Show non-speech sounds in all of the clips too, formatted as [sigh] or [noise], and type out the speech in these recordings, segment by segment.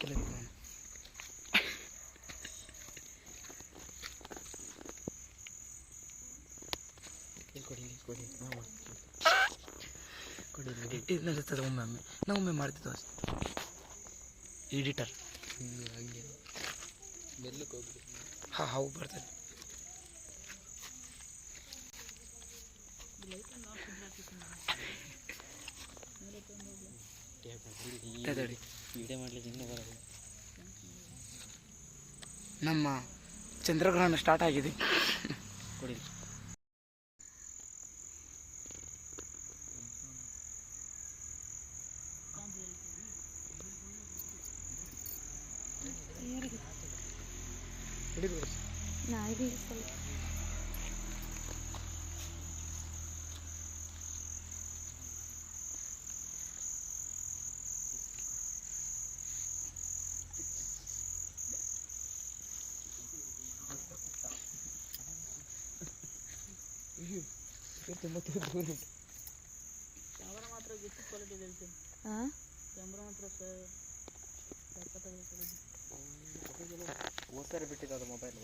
ಕೆಳಗೆ ಇಲ್ಲಿ ಕೊಡಿ ಇಲ್ಲಿ ಕೊಡಿ ನಾವು ಕೊಡಿ ಎಡಿಟ್ ನಿಲ್ತದೆ ಒಮ್ಮೆ ಒಮ್ಮೆ ನಾವು ಒಮ್ಮೆ ಮಾಡ್ತಿದ್ವು ಅಷ್ಟೇ ಎಡಿಟರ್ ಹಂಗೆ ವಿಡಿಯೋ ಮಾಡ್ಲಿಕ್ಕೆ ಇನ್ನೂ ಬರಲ್ಲ. ನಮ್ಮ ಚಂದ್ರಗ್ರಹಣ ಸ್ಟಾರ್ಟ್ ಆಗಿದೆ ಕೊಡಿ ಹೋದ ಸರಿ. ಬಿಟ್ಟಿದ್ದು ಅದು ಮೊಬೈಲ್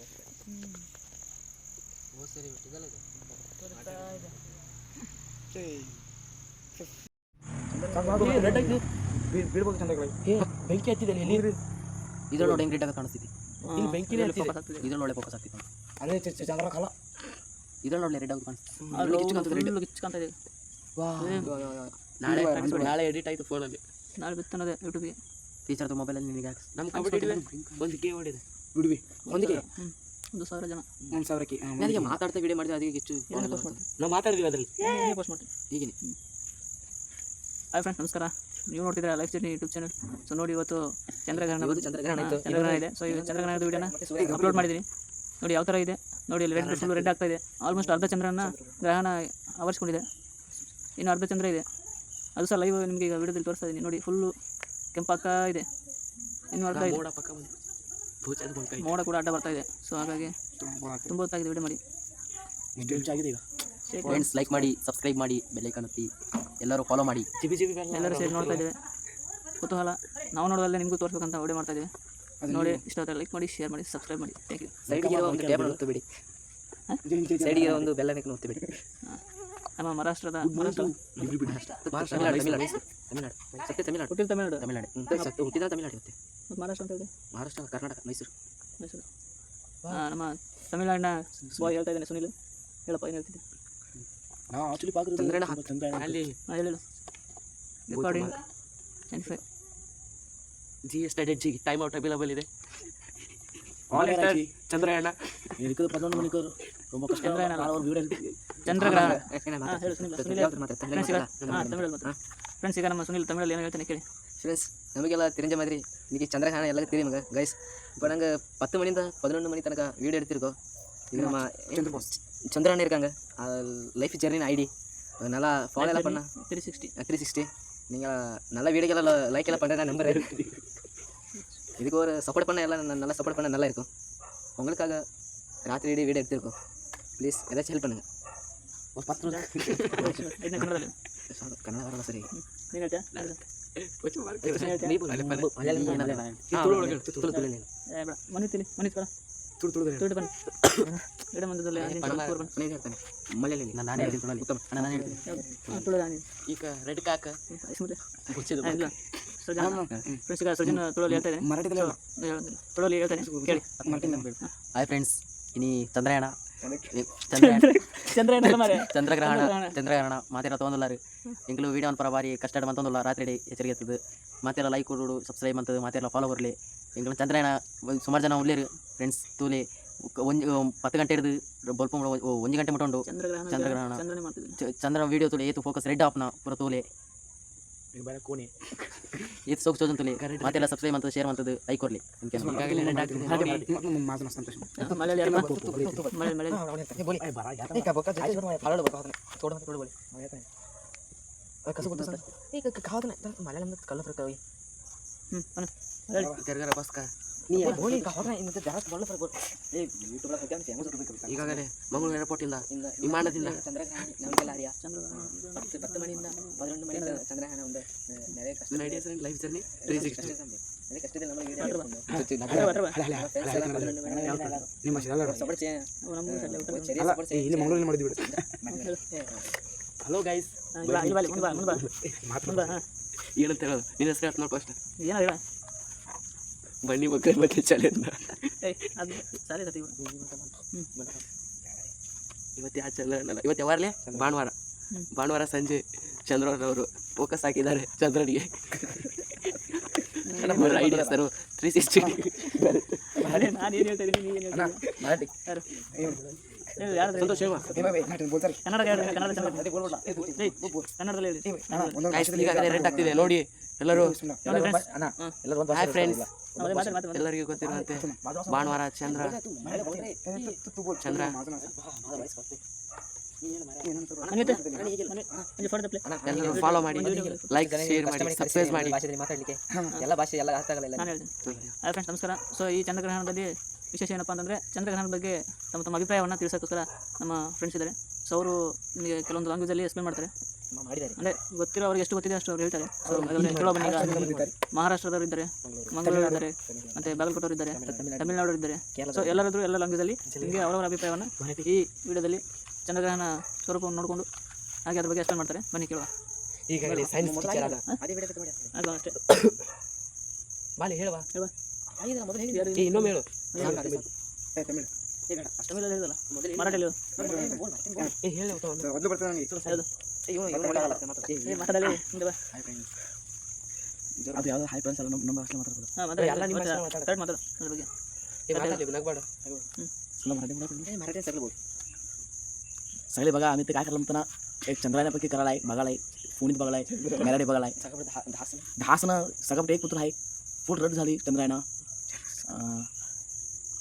ಹೋದ ಸರಿ ಬಿಟ್ಟಿದ್ದಲ್ಲ ಇದು? ಬೀಳ್ಬೋದು ಚಂದ್ರಗಳು ಬೆಂಕಿ ಹತ್ತಿದೆ ಇದ್ರಲ್ಲಿ ನೋಡಿ ಹೆಂಗ್ ಕಾಣಿಸ್ತಿದೆ. ಇಲ್ಲಿ ಬೆಂಕಿನೇ ಒಳ್ಳೆ ಫೋಕಸ್ ಆಗ್ತಿತ್ತು ಅದೇ ಚಂದ್ರ ಕಾಲ. ಇದ್ರಲ್ಲಿ ಒಳ್ಳೆ ರೆಡ್ ಆಗಿ ಕಾಣಿಸ್ತಿದೆ ಕಿಚ್ಕೊಂತ ಇದೆ ನಾಳೆ ನಾಳೆ ಎಡಿಟ್ ಆಯ್ತು ಫೋನಲ್ಲಿ ನಾಳೆ ಬಿತ್ತನದೆ ಯೂಟ್ಯೂಬ್ಗೆ. ಟೀಚರ್ ಮೊಬೈಲಲ್ಲಿ ನಿನಗೆ ಹಾಕ್ಸ್. ನಮ್ಮ ಕಬಡ್ಡಿ ಒಂದು ಕೇ ಹೊಡಿದೆ. ಬಿಡ್ಬಿ ಒಂದು ಕೇ ಒಂದು ಸಾವಿರ. ಜನ. ಒಂದು ಸಾವಿರಕ್ಕೆ. ನನಗೆ ಮಾತಾಡ್ತಾ ವಿಡಿಯೋ ಮಾಡಿದ್ರೆ ಅದಕ್ಕೆ ಹೆಚ್ಚು ನಾವು ಮಾತಾಡಿದ್ವಿ ಅದರಲ್ಲಿ. ಪೋಸ್ಟ್ ಮಾಡ್ತೀನಿ. ಹೀಗೆ ಹಾಯ್ ಫ್ರೆಂಡ್ಸ್ ನಮಸ್ಕಾರ. ನೀವು ನೋಡ್ತಿದ್ದೀರಾ life journey YouTube channel so ನೋಡಿ ಇವತ್ತು ಚಂದ್ರಗ್ರಹಣ ಬಂದು ಚಂದ್ರಗ್ರಹಣ. ಚಂದ್ರಗ್ರಹಣ ಇದೆ ಸೊ ಚಂದ್ರಗ್ರಹಣದ ವಿಡಿಯೋನ ಅಪ್ಲೋಡ್ ಮಾಡಿದ್ದೀನಿ ನೋಡಿ ಯಾವ ಥರ ಇದೆ? ನೋಡಿ ಇಲ್ಲಿ ರೆಡ್ ಫುಲ್ ರೆಡ್ ಆಗ್ತಾ ಇದೆ. ಆಲ್ಮೋಸ್ಟ್ ಅರ್ಧ ಚಂದ್ರನ ಗ್ರಹಣ ಆವರಿಸ್ಕೊಂಡಿದೆ. ಇನ್ನು ಅರ್ಧ ಚಂದ್ರ ಇದೆ. ಅದು ಸಹ ಲೈವ್ ನಿಮಗೆ ಈಗ ವಿಡಿಯೋದಲ್ಲಿ ತೋರಿಸ್ತಾ ಇದ್ದೀನಿ ನೋಡಿ ಫುಲ್ಲು ಕೆಂಪಾಗ್ತಾ ಇದೆ. ಇನ್ನು ಅರ್ಧ ಇದೆ. ಮೋಡ ಪಕ್ಕ ಬಂದು ಭೂಚದ ಬಂಕ ಮೋಡ ಕೂಡ ಅಡ್ಡ ಬರ್ತಾ ಇದೆ. ಸೊ ಹಾಗಾಗಿ ತುಂಬ ಹೊತ್ತಾಗಿದೆ ವಿಡಿಯೋ ಮಾಡಿ. ಎಷ್ಟು ಆಗಿದೆ ಈಗ. ಫ್ರೆಂಡ್ಸ್ ಲೈಕ್ ಮಾಡಿ ಸಬ್ಸ್ಕ್ರೈಬ್ ಮಾಡಿ ಬೆಲ್ಲೈಕನ್ ಒತ್ತಿ ಎಲ್ಲರೂ ಫಾಲೋ ಮಾಡಿ. ಜಿಬಿ ಜಿಬಿ ಎಲ್ಲರೂ ಸೇರಿ ನೋಡ್ತಾ ಇದ್ದೇವೆ. ಕುತೂಹಲ. ನಾವು ನೋಡೋದಲ್ಲೇ ನಿಮಗೂ ತೋರಿಸ್ಬೇಕಂತ ವಿಡಿಯೋ ಮಾಡ್ತಾ ಇದ್ದೇವೆ. ನೋಡಿ ಇಷ್ಟ ಆದರೆ ಲೈಕ್ ಮಾಡಿ ಶೇರ್ ಮಾಡಿ ಸಬ್ಸ್ಕ್ರೈಬ್ ಮಾಡಿ. ಥ್ಯಾಂಕ್ ಯು ಸೈಡಿಗೆ ಒಂದು ಟೇಬಲ್ ಒತ್ತು ಬಿಡಿ ಸೈಡಿಗೆ ಒಂದು ಬೆಲ್ಲ ನೆಕ್ ಒತ್ತು ಬಿಡಿ ನಮ್ಮ ಮಹಾರಾಷ್ಟ್ರದ ಮಹಾರಾಷ್ಟ್ರ ತಮಿಳ್ನಾಡು ಹುಟ್ಟಿದ ತಮಿಳ್ನಾಡು ತಮಿಳ್ನಾಡು ಸತ್ಯ ಹುಟ್ಟಿದ ತಮಿಳ್ನಾಡು ಮತ್ತೆ? ಮಹಾರಾಷ್ಟ್ರ ಅಂತ ಹೇಳಿ ಮಹಾರಾಷ್ಟ್ರ ಕರ್ನಾಟಕ ಮೈಸೂರು. ಮೈಸೂರು. ನಮ್ಮ ತಮಿಳ್ನಾಡಿನ ಬಾಯ್ ಹೇಳ್ತಾ ಇದ್ದಾನೆ ಸುನಿಲ್. ಹೇಳಪ್ಪ ಏನು ಹೇಳ್ತಿದ್ದೆ? ನಾವು ಆಕ್ಚುಲಿ ಇದೆ. ಅಲ್ಲಿ ಹೇಳು ರೆಕಾರ್ಡಿಂಗ್ ஜி ஸ்ட்ராட்டஜி டைம் அவுட் அவைலபிள் இது ಚಂದ್ರಯಣ್ಣ ಇರಿಕದು ಪದೊಂದು ಮನಿಕ ತುಂಬ ಕಷ್ಟ ಚಂದ್ರಯಣ್ಣ ಅವ್ರ ವಿಡಿಯೋ ಇರ್ತೀವಿ தெரிஞ்ச மாதிரி இன்றைக்கி சந்திரகானம் எல்லாருக்கும் தெரியுங்க கைஸ் இப்போ நாங்கள் பத்து மணிந்து பதினொன்று மணி தனக்கு வீடு எடுத்திருக்கோம் இது நம்ம சந்திரன் இருக்காங்க லைஃப் ஜெர்னின் ஐடி நல்லா ஃபாலோ எல்லாம் பண்ணால் த்ரீ சிக்ஸ்டி த்ரீ சிக்ஸ்டி நீங்கள் நல்லா வீடியோக்கெல்லாம் லைக் எல்லாம் பண்ணுறேன் இருக்கு இதுக்கு ஒரு சப்போர்ட் பண்ண எல்லாம் ந- நல்லா சப்போர்ட் பண்ண நல்லா இருக்கும் உங்களுக்காக ராத்திரி இடி வீடியோ எடுத்திருக்கோம் ப்ளீஸ் ஏதாச்சும் ஹெல்ப் பண்ணுங்கள் ಐದನೇ ಕನ್ನಡದಲ್ಲಿ ಕನ್ನಡ ಬರಲ್ಲ ಸರಿ ನೀನು ಹೇಳ್ತೀಯಾ ಏ ಬೇಡ ಸೃಜನ್ ಸೃಜನ್ ಹೇಳ್ತಾ ಇದ್ದೇನೆ. ಮರಾಠಿದಲ್ಲಿ ಹೇಳು. ಹೇಳ್ತಾನೆ ಕೇಳಿ. ಹಾಯ್ ಫ್ರೆಂಡ್ಸ್ ಇನಿ ಚಂದ್ರಯಾನ ಚಂದ್ರಯಾನ ಚಂದ್ರನ ಮಾರೆ ಚಂದ್ರಗ್ರಹಣ ಚಂದ್ರಗ್ರಹಣ. ಮಾತೆಲ್ಲ ತೊಗೊಂದಿಲ್ಲಾರಿ ಎಂಗ್ಲು ವೀಡಿಯೋ ಪರ ಬಾರಿ ಕಷ್ಟ ಮಂತೊಂದಿಲ್ಲ ರಾತ್ರಿ ಎಚ್ಚರಿಕೆ ಇರ್ತದೆ. ಮಾತೆಲ್ಲ ಲೈಕ್ ಕೊಡು ಸಬ್ಸ್ಕ್ರೈಬ್ ಅಂತದ್ದು ಮಾತೆಲ್ಲ ಫಾಲೋ ಬರಲಿ. ಎಂಗ್ಳು ಚಂದ್ರಯಾನ ಒಂದ್ ಸುಮಾರು ಜನ ಉಳ್ಳೇರು ಫ್ರೆಂಡ್ಸ್ ತೂಲಿ. ಒಂದು ಪತ್ತು ಗಂಟೆ ಹಿಡಿದು ಬಲ್ಪ ಒಂದು ಗಂಟೆ ಮುಟ್ಟೊಂಡು ಚಂದ್ರಗ್ರಹಣ ಚಂದ್ರಗ್ರಹಣ. ಚಂದ್ರನೇ ಮಾಡ್ತಿದ್ದೀನಿ. ಚ- ಚಂದ್ರ ವೀಡಿಯೋ ತುಳಿ ಏತು ಫೋಕಸ್ ರೆಡ್ ಆಪ್ನ ಪೂರ ತೂಲೆ. ಈಗ ಬೇರೆ ಕೋಣೆ ಏತು ಸೋಕ್ ಚೋದನ್ ತುಲಿ ಮಾತೆಲ್ಲ ಸಬ್ಸ್ಕ್ರೈಬ್ ಅಂತದ್ದು ಶೇರ್ ಅಂತದ್ದು ಲೈಕ್ ಕೊರಲಿ ಮಾತನ್ನ ಸಂತೋಷ ಮಳೆಯಲ್ಲಿ ಯಾರು ಮಳೆ ಮಳೆ ಹ್ಞೂ ಬನ್ನಿ ಈಗಾಗಲೇ ಮಂಗಳೂರು ಏರ್ಪೋರ್ಟಿಂದ ವಿಮಾನದಿಂದ ಚಂದ್ರಗ್ರಹಣ ಪತ್ತು ಮಣಿಯಿಂದ ಮಂಗಳೂರು ಏರ್ಪೋರ್ಟ್ ಇಂದ ವಿಮಾನದಿಂದ. ಲೈಫ್ ಜರ್ನಿ ತ್ರೀ ಸಿಕ್ಸ್ಟಿ ಮಂಗಳೂರಲ್ಲಿ ಮಾಡಿದ್ವಿ ಹಲೋ ಗೈಸ್ ಏನಂತ ಹೇಳೋದು. ನಿನ್ನ ಹೆಸರು ಹೇಳ್ತ ನೋಡ್ಕೊ ಅಷ್ಟೇ ಏನೋ ಹೇಳ. ಬನ್ನಿ ಮಕ್ಕಳ ಮತ್ತೆ ಚಾಲೆ ಇವತ್ತು ಯಾವ ಚಂದ್ರ ಇವತ್ತು ಯಾವಾಗಲೇ ಭಾನುವಾರ. ಭಾನುವಾರ ಸಂಜೆ ಚಂದ್ರನವರು ಫೋಕಸ್ ಹಾಕಿದ್ದಾರೆ ಚಂದ್ರನಿಗೆ. ನಮ್ಮ idea sir three sixty Santosh ಹೇಳುವ. ಕನ್ನಡ ಕನ್ನಡ ಕನ್ನಡದಲ್ಲಿ ಹೇಳಿ. ಈಗಾಗಲೇ ಆಗ್ತಿದೆ. ನೋಡಿ ಎಲ್ಲರೂ ಹಾಯ್ ಫ್ರೆಂಡ್ಸ್ ಎಲ್ಲರಿಗೂ ಗೊತ್ತಿರುವಂತೆ ಭಾನುವಾರ ಚಂದ್ರ. ಚಂದ್ರ. ಎಲ್ಲರೂ ಫಾಲೋ ಮಾಡಿ ಲೈಕ್ ಶೇರ್ ಮಾಡಿ ಸಬ್ಸ್ಕ್ರೈಬ್ ಮಾಡಿ. ಎಲ್ಲ ಭಾಷೆ ಎಲ್ಲ ಅರ್ಥಗಳೆಲ್ಲ ಆಗಲ್ಲ ಹಾಯ್ ಫ್ರೆಂಡ್ಸ್ ನಮಸ್ಕಾರ. ಸೊ ಈ ಚಂದ್ರಗ್ರಹಣದಲ್ಲಿ ವಿಶೇಷ ಏನಪ್ಪ ಅಂತಂದರೆ ಚಂದ್ರಗ್ರಹಣದ ಬಗ್ಗೆ ತಮ್ಮ ತಮ್ಮ ಅಭಿಪ್ರಾಯವನ್ನು ತಿಳಿಸೋಕ್ಕೋಸ್ಕರ ನಮ್ಮ ಫ್ರೆಂಡ್ಸ್ ಇದ್ದಾರೆ. ಸೊ ಅವರು ನಿಮಗೆ ಕೆಲವೊಂದು ಲ್ಯಾಂಗ್ವೇಜಲ್ಲಿ ಎಕ್ಸ್ಪ್ಲೇನ್ ಮಾಡ್ತಾರೆ. ಅಂದರೆ ಗೊತ್ತಿರೋ ಅವ್ರಿಗೆ ಎಷ್ಟು ಗೊತ್ತಿದೆ ಅಷ್ಟು ಅವ್ರು ಹೇಳ್ತಾರೆ. ಸೊ ಕೇಳೋ ಬನ್ನಿ ಮಹಾರಾಷ್ಟ್ರದವರು ಇದ್ದಾರೆ ಮಂಗಳೂರು. ಇದ್ದಾರೆ ಮತ್ತು ಬಾಗಲಕೋಟೆ ಇದ್ದಾರೆ ತಮಿಳುನಾಡು. ಇದ್ದಾರೆ. ಸೊ ಎಲ್ಲರದ್ದು ಎಲ್ಲ ಲ್ಯಾಂಗ್ವೇಜಲ್ಲಿ ನಿಮಗೆ ಅವರವರ ಅಭಿಪ್ರಾಯವನ್ನು ಈ ವಿಡಿಯೋದಲ್ಲಿ ಚಂದ್ರಗ್ರಹಣ ಸ್ವರೂಪವನ್ನು ನೋಡಿಕೊಂಡು ಹಾಗೆ ಅದ್ರ ಬಗ್ಗೆ ಎಕ್ಸ್ಪ್ಲೇನ್ ಮಾಡ್ತಾರೆ. ಬನ್ನಿ ಕೇಳುವ. ಅಷ್ಟೇ? [coughs] ಬಾಲಿ ಹೇಳುವ. ಹೇಳುವ. ಇನ್ನೊಮ್ಮೆ ಹೇಳು. ತಮಿಳಲ್ಲಿ ಹೇಳಿದಲ್ಲ ಮರಾಠಿಯಲ್ಲಿ ಹೇಳು. ಏ ಹೇಳು ಊಟ ಒಂದು. ಮೊದಲು ಬರ್ತದೆ ನನಗೆ ಹೌದು ಏ ಮಾತಾಡಲಿ ಮುಂದೆ ಬಾ ಅದು ಯಾವ್ದು ಹೈ ಫ್ರೆಂಡ್ಸ್ ಅಲ್ಲ ನಮ್ಮ ನಮ್ಮ ಭಾಷೆ ಮಾತಾಡ್ಬೋದು ಹಾಂ ಮಾತಾಡಿ ಎಲ್ಲ ನಿಮ್ಮ ಭಾಷೆಯಲ್ಲಿ ಮಾತಾಡು. ಕರೆಕ್ಟ್ ಮಾತಾಡು ಅದ್ರ ಬಗ್ಗೆ ಏ, ಮಾತಾಡ್ಲಿ, ನಗ್ಬೇಡ. तुला मराठी म्हणत मराठी सगळं बोल सगळे बघा आम्ही ते काय करलं म्हणताना एक चंद्रायनापैकी करायला आहे बघायला आहे पुणीत बघायला आहे मराठी बघायला आहे दहा सण सगळं एक पुत्र आहे फुल रद्द झाली चंद्रायना अं,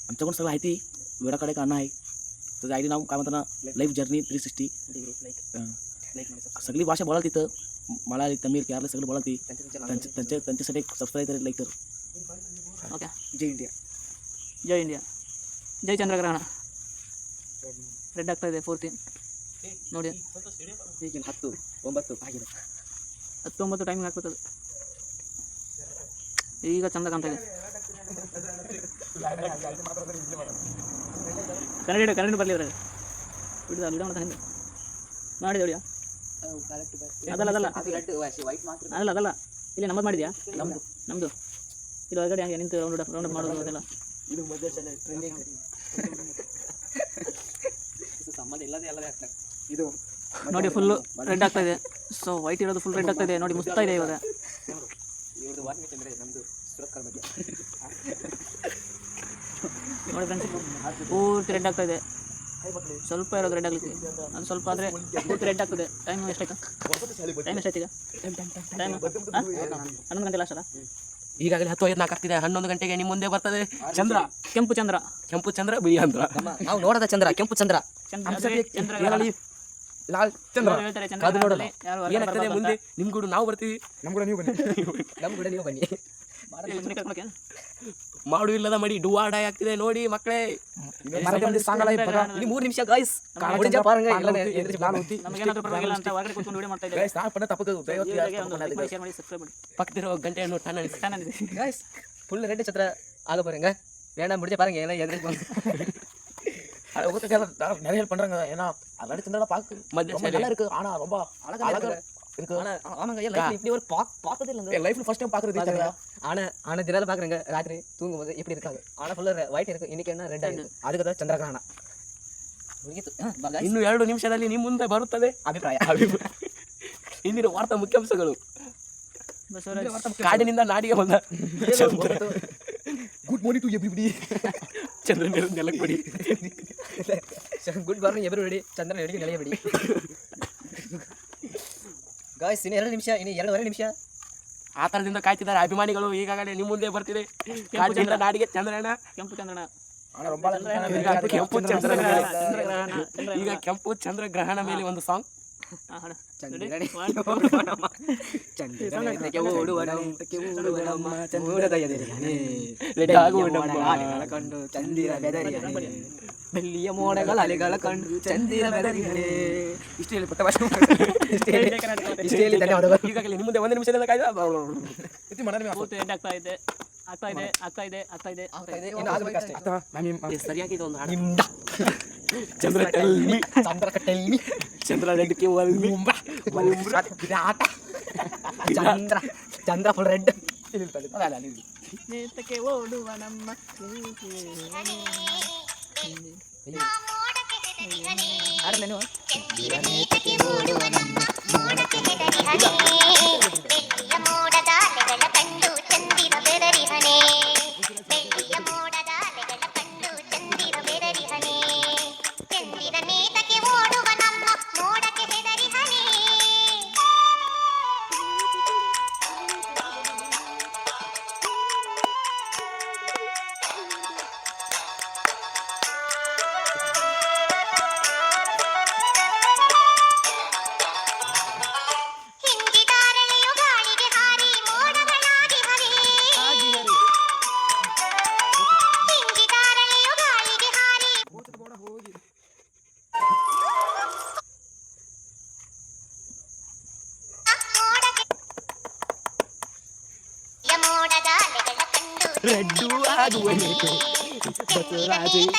आमच्याकडून सगळं आहे ती वेळाकडे काढणं आहे त्याचं आयडी नाव काय म्हणताना लाईफ जर्नी थ्री सिक्स्टी सगळी भाषा बोला तिथं मलाळी तमिळ केरळ सगळं बोला ती त्यांच्या त्यांच्या त्यांच्यासाठी एक सबस्क्राईब करेल लाईक कर ಓಕೆ ಜೈ ಇಂಡಿಯಾ ಜೈ ಇಂಡಿಯಾ ಜೈ ಚಂದ್ರಗ್ರಹಣ ರೆಡ್ ಆಗ್ತಾ ಇದೆ ಪೂರ್ತಿ ನೋಡಿ ಈಗ ಹತ್ತು ಒಂಬತ್ತು ಆಗಿದೆ ಹತ್ತೊಂಬತ್ತು ಟೈಮಿಂಗ್ ಹಾಕ್ಬೇಕದು ಈಗ ಚಂದ ಕಾಣ್ತಾ ಇದೆ ಕನ್ನಡ ಕನ್ನಡ ಬರಲಿ ಇವ್ರಿಗೆ. ಬಿಡ್ದ ಬಿಡ ಮಾಡ್ತಾ ಹಿಂದೆ ಮಾಡಿದೆ ಹೊಡಿಯ. ಅದಲ್ಲ ಅದಲ್ಲ. ಅದಲ್ಲ ಅದಲ್ಲ. ಇಲ್ಲಿ ನಮ್ಮದು ಮಾಡಿದ್ಯಾ? ನಮ್ದು. ನಮ್ದು. ಇಲ್ಲಿ ಹೊರಗಡೆ ಹಂಗೆ ನಿಂತು ರೌಂಡ್ ರೌಂಡ್ ಮಾಡೋದು ಅದೆಲ್ಲ. ಇದು ನೋಡಿ ಫುಲ್ಲು ರೆಡ್ ಆಗ್ತಾ ಇದೆ. ಸೊ ವೈಟ್ ಇರೋದು ಫುಲ್ ರೆಡ್ ಆಗ್ತಾ ಇದೆ. ನೋಡಿ ಮುಸ್ತಾ ಇದೆ ಇವಾಗ. ನೋಡಿ ಫ್ರೆಂಡ್ಸ್ ಪೂರ್ತಿ ರೆಡ್ ಆಗ್ತಾ ಇದೆ ಸ್ವಲ್ಪ ಇರೋದು ರೆಡ್ ಆಗಲಿಕ್ಕೆ ಅದು ಸ್ವಲ್ಪ ಆದರೆ ಪೂರ್ತಿ ರೆಡ್ ಆಗ್ತದೆ ಟೈಮ್ ಎಷ್ಟಾಯ್ತು ಟೈಮ್ ಎಷ್ಟಾಯ್ತು ಈಗ? ಟೈಮ್ ಹನ್ನೊಂದು ಗಂಟೆ ಲಾಸ್ಟ್ ಅಲ್ಲ? ಈಗಾಗಲೇ ಹತ್ತು ಐದು ನಾಲ್ಕು ಆಗ್ತಿದೆ. ಹನ್ನೊಂದು ಗಂಟೆಗೆ ನಿಮ್ಮ ಮುಂದೆ ಬರ್ತದೆ ಚಂದ್ರ. ಕೆಂಪು ಚಂದ್ರ. ಕೆಂಪು ಚಂದ್ರ ಬಿಳಿ ಚಂದ್ರ. ನಾವು ನೋಡದ ಚಂದ್ರ ಕೆಂಪು ಚಂದ್ರ. ಚಂದ್ರ. ಲಾಲ್ ಚಂದ್ರ. ಅದು ನೋಡಲ್ಲ ಏನಾಗ್ತದೆ ಮುಂದೆ ನಿಮ್ಗೂ ನಿಮ್ ಕೂಡ ನಾವು ಬರ್ತೀವಿ. ನಮ್ಮ ಕೂಡ ನೀವು ಬನ್ನಿ. [laughs] ನಮ್ಮ ಕೂಡ ನೀವು ಬನ್ನಿ? [laughs] ಮಾಡು ಇಲ್ಲದ ಮಡಿ ಡುವಾಡಾಯ್ ಆಗ್ತಿದೆ ನೋಡಿ ಮಕ್ಕಳೇ ಮರಾಠಿಯಲ್ಲಿ ಸಾಂಗಲ್ಲ ಈ ಪದ ಇನ್ನು ಮೂರು ನಿಮಿಷ ಗಾಯ್ಸ್ ನಮಗೇನಾದ್ರೂ ಪರವಾಗಿಲ್ಲ ಅಂತ ಹೊರಗಡೆ ಕೂತ್ಕೊಂಡು ವಿಡಿಯೋ ಮಾಡ್ತಾ ಇದ್ದಾರೆ ಇವ್ರಿಗೆ ಒಂದು like ಮಾಡಿ, share ಮಾಡಿ ಸಬ್ಸ್ಕ್ರೈಬ್ ಮಾಡಿ ಪಕ್ಕದಿರೋ ಗಂಟೆಯನ್ನು ಟನ್ ಅನಿಸಿ ಚೆನ್ನಾಗಿದೆ ಗಾಯ್ಸ್ ಫುಲ್ ரெண்டு சத்திர ஆக போறீங்க வேணாம் முடிஞ்ச பாருங்க எல்லாம் எதிர்க்கு நிறைய ஹெல்ப் பண்றாங்க ஏன்னா ஆல்ரெடி சந்திரா பாக்கு ಮಧ್ಯ ரொம்ப நல்லா இருக்கு ஆனா ரொம்ப அழகா அழகா இருக்கு இருக்கு ஆனா ஆமாங்க என் லைஃப்ல இப்படி ஒரு பாக் பார்த்ததே இல்லைங்க லைஃப்ல ஃபர்ஸ்ட் டைம் பாக்குறது சந்திரா ஆனா ஆனா தினால பாக்குறேங்க ராத்திரி தூங்கும்போது இப்படி இருக்காது ஆனா ஃபுல்லா ஒயிட் இருக்கு இன்னைக்கு என்ன ரெட் ஆயிருக்கு அதுக்கு தான் ಚಂದ್ರಗ್ರಹಣ ಮುಗೀತು ಹ, ಬಾ guys. ಇನ್ನು ಎರಡು ನಿಮಿಷದಲ್ಲಿ ನಿಮ್ಮ ಮುಂದೆ ಬರುತ್ತದೆ ಅಭಿಪ್ರಾಯ ಅಭಿಪ್ರಾಯ. ಇಂದಿನ ವಾರ್ತಾ ಮುಖ್ಯಾಂಶಗಳು ಬಸವರಾಜ್ ಕಾಡಿನಿಂದ ನಾಡಿಗೆ ಬಂದ ಚಂದ್ರ ಗುಡ್ ಮಾರ್ನಿಂಗ್ ಟು ಎವ್ರಿಬಡಿ ಚಂದ್ರ ನೆಲಕ್ಕೆ ಬಿಡಿ ಗುಡ್ ಮಾರ್ನಿಂಗ್ ಎಬ್ರು ರೆಡಿ ಚಂದ್ರನ ಹಿಡಿದು ನೆಲೆಯಬೇಡಿ ಕಾಯ್ಸ್ ಇನ್ನು ಎರಡು ನಿಮಿಷ ಇನ್ನು ಎರಡೂವರೆ ನಿಮಿಷ. ಆ ಥರದಿಂದ ಕಾಯ್ತಿದ್ದಾರೆ ಅಭಿಮಾನಿಗಳು. ಈಗಾಗಲೇ ನಿಮ್ಮ ಮುಂದೆ ಬರ್ತಿದೆ. ರಾಜೇಂದ್ರ ನಾಡಿಗೆ ಚಂದ್ರಣ್ಣ ಕೆಂಪು ಚಂದ್ರಣ್ಣ ಕೆಂಪು ಚಂದ್ರಗ್ರಹಣ ಈಗ ಕೆಂಪು ಚಂದ್ರಗ್ರಹಣ ಮೇಲೆ ಒಂದು ಸಾಂಗ್ [laughs] ಕಂಡು ಚಂದಿರ ಬೆದರಿಯನೆ. ಬೆಳ್ಳಿಯ ಮೋಡಗಳ ಅಲೆಗಳ ಕಂಡು ಚಂದಿರ ಬೆದರಿಯನೆ. ಇಷ್ಟು ಹೇಳಿ ಪುಟ್ಟ ಭಾಷೆ ಇಷ್ಟು ಹೇಳಿ ಧನ್ಯವಾದಗಳು. ಈಗಾಗಲೇ ನಿಮ್ಮ ಮುಂದೆ ಒಂದು ನಿಮಿಷದಿಂದ ಕಾಯ್ದ ಆಗ್ತಾ ಇದೆ. ಆಗ್ತಾ ಇದೆ ಆಗ್ತಾ ಇದೆ ಆಗ್ತಾ ಇದೆ ಆಗ್ತಾ ಇದೆ. ಅಥವಾ ಮ್ಯಾಮ್ ಸರಿಯಾಗಿದೆ ಒಂದು ಹಾಡು ನಿಮ್ದ ಚಂದ್ರ ಟೆಲ್ಮಿ ಚಂದ್ರ ಟೆಲ್ಮಿ ಚಂದ್ರ ರೆಡ್ಗೆ ಒಲ್ಮಿ ಆಟ. ಚಂದ್ರ ಚಂದ್ರ ಫುಲ್ ರೆಡ್ ನೇತಕ್ಕೆ ಓಡುವ ನಮ್ಮ ಬೆಳ್ಳಿಯ ರೆಡ್ಡು ಆಗುವನೆ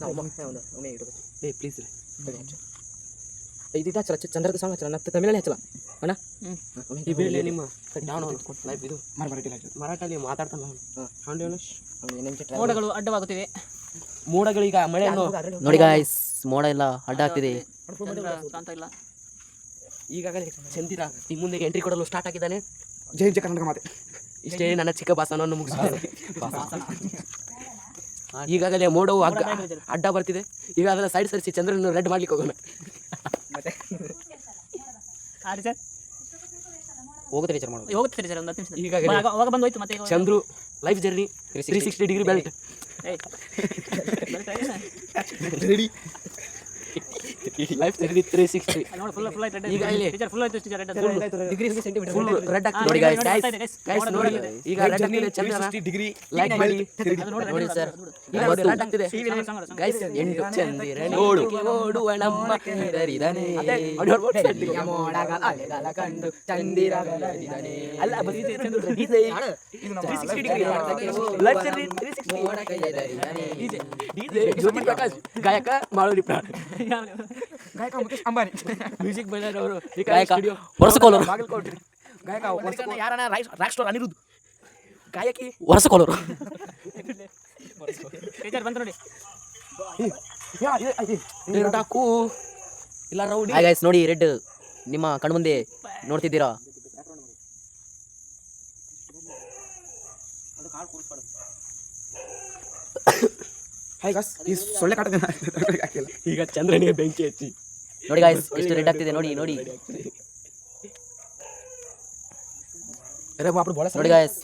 ನಾವು ಒಮ್ಮೆ ಒಮ್ಮೆ ಏ ಪ್ಲೀಸ್ ಇದು ಹಚ್ಚಲ ಚಂದ್ರದ ಸಾಂಗ್ ಹಚ್ಚಲ ಮತ್ತೆ ತಮಿಳಲ್ಲಿ ಹಚ್ಚಲ ಅಣ್ಣ ಬಿಡಲಿ ನಿಮ್ಮ ಡೌನ್ ಲೈಫ್ ಇದು ಮರಾಠಲ್ಲಿ ಮಾತಾಡ್ತಾನ ಮೋಡಗಳು ಅಡ್ಡವಾಗುತ್ತಿವೆ ಮೋಡಗಳೀಗ ಮಳೆಯನ್ನು ನೋಡಿ ಗಾಯ್ಸ್ ಮೋಡ ಎಲ್ಲ ಅಡ್ಡ ಆಗ್ತಿದೆ ಇಲ್ಲ ಈಗಾಗಲೇ ಚಂದಿರ ನಿಮ್ಮ ಮುಂದೆ ಎಂಟ್ರಿ ಕೊಡಲು ಸ್ಟಾರ್ಟ್ ಆಗಿದ್ದಾನೆ. ಜೈ ಜಯ ಕರ್ನಾಟಕ ಮಾತೆ. ಇಷ್ಟೇ ನನ್ನ ಚಿಕ್ಕ ಭಾಷಣವನ್ನು ಮುಗಿಸಿದ್ದಾರೆ ಈಗಾಗಲೇ ಮೋಡವು ಅಗ್ಗ ಅಡ್ಡ ಬರ್ತಿದೆ. ಈಗ ಅದನ್ನ ಸೈಡ್ ಸರಿಸಿ ಚಂದ್ರನ ರೆಡ್ ಮಾಡ್ಲಿಕ್ಕೆ ಹೋಗೋಣ. ಹೋಗುತ್ತೆ ಹೋಗುತ್ತೆ ಸರ್ ಒಂದು ಹತ್ತು ನಿಮಿಷ ಅವಾಗ ಬಂದು ಹೋಯ್ತು ಮತ್ತೆ Chandru life journey three sixty degree belt ready life journey three sixty ಅಲ್ಲಿ ನೋಡಿ ಫುಲ್ ಫುಲ್ ಆಯ್ತು ಈಗ ಇಲ್ಲಿ full red degree full red ಆಗ್ತಿದೆ ನೋಡಿ guys, guys, ನೋಡಿ, guys. guys, ನೋಡಿ. ಈಗ ಆಗ್ತಿದೆ ಚಂದ್ರ ಡಿಗ್ರಿ ಲೈಕ್ ಮಾಡಿ ನೋಡಿ ಸರ್ ಈಗ ಆಗ್ತಿದೆ ಗೈಸ್ ಎಂಟು ಚಂದಿರ ಓಡುವ ನಮ್ಮ ಅವ್ನು ಹೇಳ್ಬೋದು ಸರ್. ಅಲ್ಲ ಬರ್ತಿದೆ ಗೀತೆ. 360 degree. Life journey 360. DJ, DJ, ಜ್ಯೋತಿ ಪ್ರಕಾಶ್ ಗಾಯಕ ಮಾಳೂರಿ ಪ್ರಾಣ್ [laughs] ಗಾಯಕ ಮುಖೇಶ್ ಅಂಬಾನಿ. ಮ್ಯೂಸಿಕ್ ಬೈನರ್ ಗಾಯಕ ಹೊರಸಕೋಲರು ಬಾಗಲಕೋಟ್ರಿ ಗಾಯಕ ಯಾರನ ರಾಕ್ ಸ್ಟಾರ್ ಅನಿರುದ್ಧ. ಗಾಯಕಿ. ಹೊರಸಕೋಲರು ಟೀಚರ್ ಬಂತು ನೋಡಿ. ಇಲ್ಲ ರೌಡಿ. ಹಾಯ್ ಗಾಯ್ಸ್ ನೋಡಿ ರೆಡ್ ನಿಮ್ಮ ಕಣ್ಮುಂದೆ ನೋಡ್ತಿದ್ದೀರಾ? ಹಾಯ್ ಗಾಸ್ ಈ ಸೊಳ್ಳೆ ಕಾಟದಿಂದ ಹಾಕಿಲ್ಲ ಈಗ ಚಂದ್ರನಿಗೆ ಬೆಂಕಿ ಹಚ್ಚಿ. ನೋಡಿ ಗಾಯ್ಸ್ ಎಷ್ಟು ರೆಡ್ ಆಗ್ತಿದೆ ನೋಡಿ ನೋಡಿ. ಅರೆ ಬಾಪ್ರೆ ಬೋಳ ನೋಡಿ ಗಾಯ್ಸ್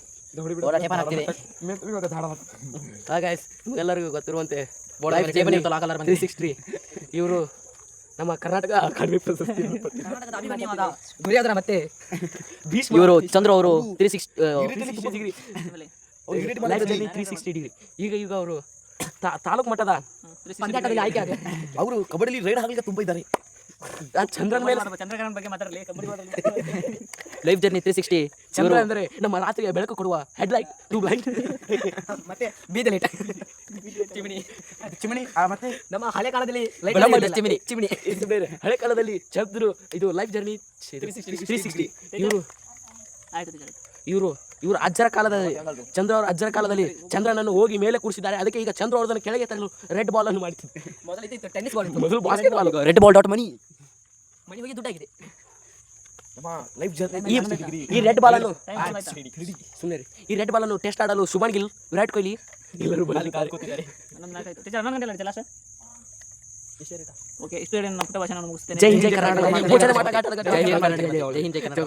ನಿಮ್ಗೆಲ್ಲರಿಗೂ ಗೊತ್ತಿರುವಂತೆ ಇವರು ನಮ್ಮ ಕರ್ನಾಟಕ ಅಕಾಡೆಮಿ ಪ್ರಶಸ್ತಿ ಗುರಿಯಾದ್ರ ಮತ್ತೆ ಇವರು ಚಂದ್ರ ಅವರು ತ್ರೀ ಸಿಕ್ಸ್ ಸಿಕ್ಸ್ಟಿ ಡಿಗ್ರಿ ಈಗ ಈಗ ಅವರು ತಾಲೂಕು ಮಟ್ಟದ ಪಂದ್ಯಾಟದಲ್ಲಿ ಆಯ್ಕೆ ಆಗಿದೆ ಅವರು ಕಬಡ್ಡಿಲಿ ರೈಡ್ ಆಗಲಿಕ್ಕೆ ತುಂಬ ಇದ್ದಾರೆ. ಚಂದ್ರನ ಮೇಲೆ ಚಂದ್ರಗ್ರಹಣ ಬಗ್ಗೆ ಮಾತಾಡಲಿ kabaddi life journey three sixty ಚಂದ್ರ ಅಂದರೆ ನಮ್ಮ ರಾತ್ರಿಯ ಬೆಳಕು ಕೊಡುವ ಹೆಡ್ ಲೈಟ್ ಟ್ಯೂಬ್ ಲೈಟ್ ಮತ್ತೆ ಲೈಟ್ ಚಿಮಣಿ ಚಿಮಿಣಿ ಮತ್ತೆ ನಮ್ಮ ಹಳೆ ಕಾಲದಲ್ಲಿ ಚಿಮಿಣಿ ಚಿಮಿಣಿ ಬೇರೆ ಹಳೆ ಕಾಲದಲ್ಲಿ ಚಂದ್ರು ಇದು ಲೈಫ್ ಜರ್ನಿ ತ್ರೀ ಸಿಕ್ಸ್ಟಿ ಇವರು ಆಯ್ತು. ಇವರು ಇವರು ಅಜ್ಜರ ಕಾಲದಲ್ಲಿ ಚಂದ್ರ ಅವರ ಅಜ್ಜರ ಕಾಲದಲ್ಲಿ ಚಂದ್ರನನ್ನು ಹೋಗಿ ಮೇಲೆ ಕೂರಿಸಿದ್ದಾರೆ. ಅದಕ್ಕೆ ಈಗ ಚಂದ್ರ ಅವ್ರದನ್ನು ಕೆಳಗೆ ತರಲು ರೆಡ್ ಬಾಲ್ ಅನ್ನು ಮಾಡ್ತಿದ್ದೆ ಟೆನ್ನಿಸ್ ಬಾಲ್ ಮೊದಲು basketball red ball dot money money ಹೋಗಿ ದುಡ್ಡಾಗಿದೆ. ಈ ರೆಡ್ ಬಾಲ್ ಅನ್ನು ಸುಮ್ಮನೆ ಈ ರೆಡ್ ಬಾಲ್ ಅನ್ನು ಟೆಸ್ಟ್ ಆಡಲು ಶುಭನ್ ಗಿಲ್ ವಿರಾಟ್ ಕೊಹ್ಲಿ ಎಲ್ಲರೂ ಓಕೆ ಇಷ್ಟು ಹೇಳಿ ನನ್ನ ಪುಟ್ಟ ಭಾಷಣ ಮುಗಿಸ್ತೇನೆ. ಜೈ ಹಿಂದ್ ಜೈ ಕರ್ನಾಟಕ. ಜೈ ಹಿಂದ್ ಜೈ ಕರ್ನಾಟಕ.